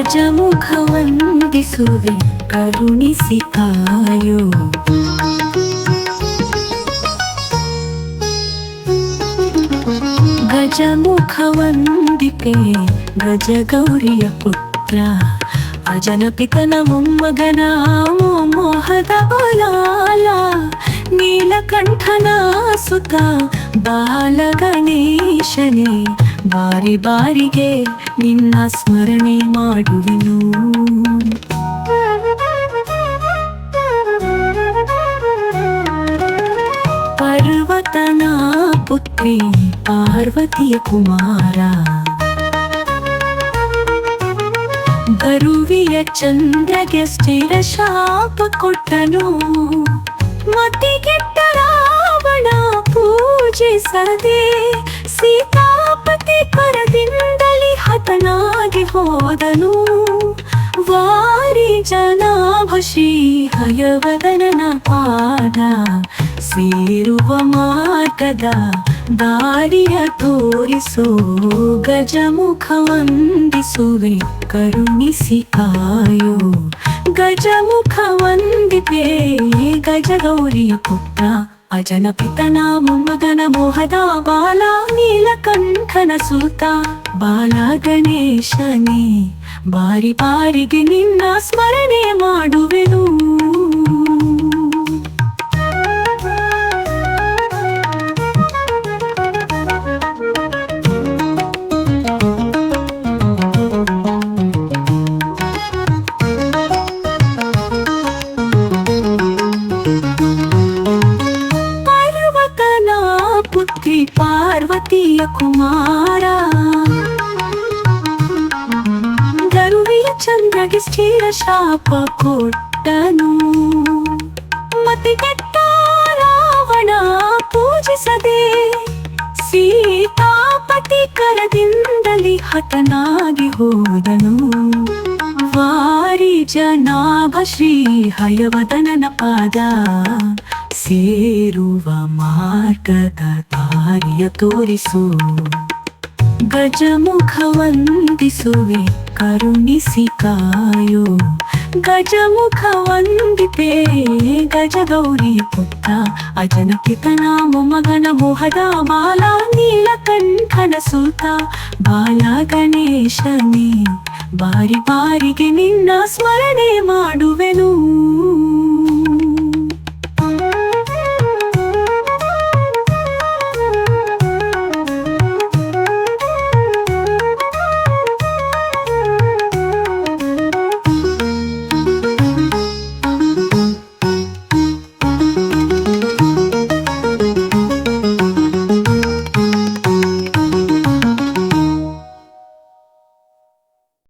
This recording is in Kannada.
ಗಜಮುಖ ವಂದಿಸುವೆ ಕರುಣಿಸಿ ಕಾಯೋ ಗಜಮುಖ ವಂದಿಕೆ ಗಜಗೌರಿಯ ಪುತ್ರ ಅಜನ ಪಿತನ ಮೊಮ್ಮಗನ ಮೋಹದ ಬಲಾಲ ನೀಲಕಂಠನ ಸುತ ಬಾಲ ಗಣೇಶನೇ ಬಾರಿ ಬಾರಿಗೆ ನಿನ್ನ ಸ್ಮರಣೆ ಮಾಡುವೆನು. ಪರ್ವತನ ಪುತ್ರಿ ಪಾರ್ವತಿಯ ಕುಮಾರ. ಗರುವಿಯ ಚಂದ್ರಗೆ ಸ್ಥಿರ ಶಾಪ ಕೊಟ್ಟನು. ಮತಿಗೆಟ್ಟ ರಾವಣ ಪೂಜಿಸದೆ ಹತನಾಗಿ ಹೋದನು. ವಾರಿ ಜನಾಭ ಶ್ರೀ ಹಯವದನನ ಪಾದ. ಸೇರುವ ಮಾರ್ಗದ ದಾರಿಯ ತೋರಿಸೋ ಗಜಮುಖ ವಂದಿಸುವೆ, ಕರುಣಿಸಿ ಕಾಯೋ. ಗಜಮುಖ ವಂದಿಪೆ ಗಜಗೌರಿಯ ಪುತ್ರ ಅಜನ ಪಿತನ ಮೊಮ್ಮಗನ ಮೋಹದ ಬಾಲ ನೀಲಕಂಠನ ಸೂತ. ಬಾಲ ಗಣೇಶನೇ ಬಾರಿ ಬಾರಿಗೆ ನಿನ್ನ ಸ್ಮರಣೆ ಮಾಡುವೆನು. ಪಾರ್ವತಿಯ ಕುಮಾರ. ಗರುವಿಯ ಚಂದ್ರಗೆ ಸ್ಥಿರ ಶಾಪ ಕೊಟ್ಟನು. ಮತಿಗೆಟ್ಟ ರಾವಣ ಪೂಜಿಸದೆ ಸೀತಾಪತಿ ಕರದಿಂದಲಿ ಹತನಾಗಿ ಹೋದನು. ವಾರಿ ಜನಾಭ ಶ್ರೀ ಹಯವದನನ ಪಾದ ಸೇರುವ ಮಾರ್ಗದ ದಾರಿಯ ತೋರಿಸು. ಗಜಮುಖ ವಂದಿಸುವೆ, ಕರುಣಿಸಿ ಕಾಯೋ. ಗಜಮುಖ ವಂದಿಪೆ ಗಜಗೌರಿಯ ಪುತ್ರ. ಅಜನ ಪಿತನ ಮೊಮ್ಮಗನ ಮೋಹದ ಬಾಲ ನೀಲಕಂಠನ ಸುತ. ಬಾಲ ಗಣೇಶನೇ, ಬಾರಿ ಬಾರಿಗೆ ನಿನ್ನ ಸ್ಮರಣೆ ಮಾಡುವೆನು.